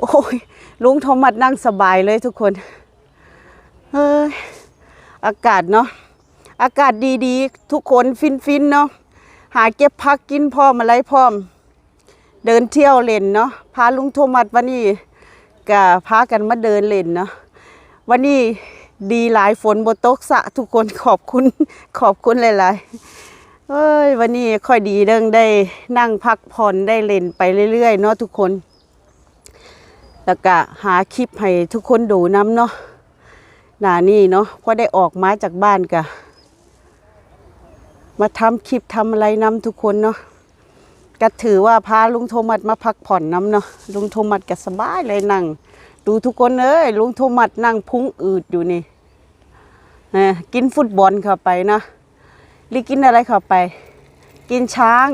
โอ้ยลุงโทมัสนั่งสบายเลยทุกคนเฮ้ยอากาศเนาะอากาศดีๆ ทุกคนฟินๆเนาะหาเก็บพักกินพร้อมอะไรพร้อม เดินเที่ยวเล่นเนาะพาลุงโทมัสวันนี้ก็พากันมาเดินเล่นเนาะวันนี้ดีหลายฝนบโตกสะทุกคนขอบคุณขอบคุณหลายๆเอ้ยวันนี้ค่อยดีเรื่องได้นั่งพักผ่อนได้เล่นไปเรื่อยๆเนาะทุกคน แล้วก็หาคลิปให้ทุกคนดูน้ำเนาะหนานี่เนาะพอได้ออกมาจากบ้านกะมาทำคลิปทำอะไรน้ำทุกคนเนาะก็ถือว่าพาลุงโทมัสมาพักผ่อนน้ำเนาะลุงโทมัสก็สบายเลยนั่ง ดูทุกคนเอ้ยลุงโทมัสนั่งพุงอืดอยู่นี่เอ้อกินฟุตบอลเข้าไปนะหรือกินอะไรเข้าไป กินช้าง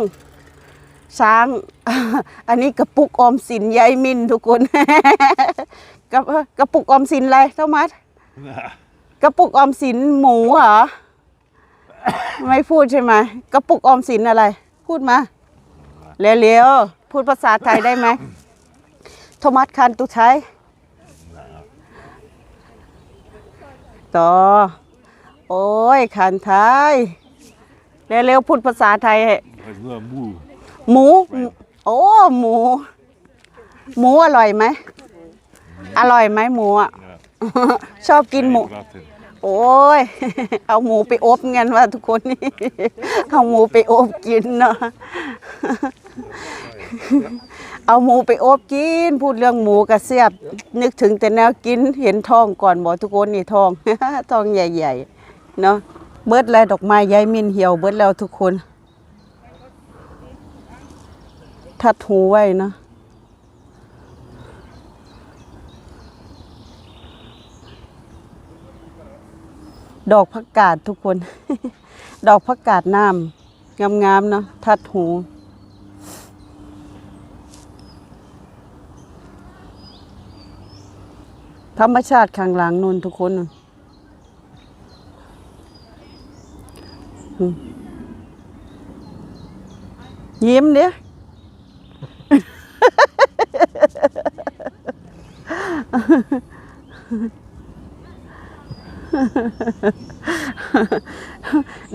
ช้าง อันนี้กระปุกออมสินยายมินทุกคน กระกระปุกออมสินอะไรเท่ามัดกระปุกออมสินหมูเหรอ ไม่พูดใช่ไหมกระปุกออมสินอะไร พูดมาเร็วๆพูดภาษาไทยได้ไหมโทมัสคันตุใช้ต่อ โอ้ยคันไทยเร็วๆพูดภาษาไทยให้ Het is wel moe. หมู โอ้หมู หมูอร่อยไหมอร่อยไหมหมูอะ Ja. ชอบกินหมู Ratten. โอ้ย เอาหมูไปอบเงินว่าทุกคนนี่เอาหมูไปอบกินเนาะเอาหมูไปอบกิน พูดเรื่องหมูกระเสียบ นึกถึงแต่แนวกินเห็นทองก่อนบอกทุกคนนี่ทองทองใหญ่ๆเนาะเบิดแล้วดอกไม้ยายมินเหี่ยวเบิดแล้วทุกคน ทัดหูไว้นะ ดอกผักกาดทุกคน ดอกผักกาดน้ำงามๆเนาะทัดหูธรรมชาติข้างหลังนู่นทุกคนยิ้มเด้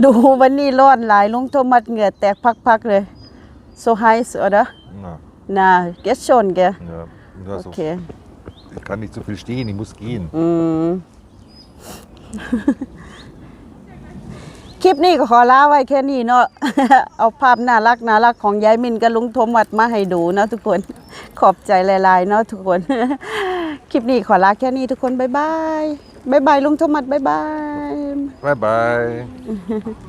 ดูวันนี้ร้อนหลายลุงโทมัสเหงื่อแตกพักๆเลย so heiß oder Ja, na jetzt schon gell ja. Du hast okay auch, ich kann nicht so viel stehen, ich muss gehen. อืมคลิปนี้ก็ขอลาไว้แค่นี้เนาะเอาภาพน่ารักน่ารักของยายมินกับลุงโทมัสมาให้ดูเนาะทุกคนขอบใจหลายๆเนาะทุกคน คลิปนี้ขอลาแค่นี้ทุกคนบ๊ายบายบ๊ายบายลุงโทมัสบ๊ายบาย Bye bye.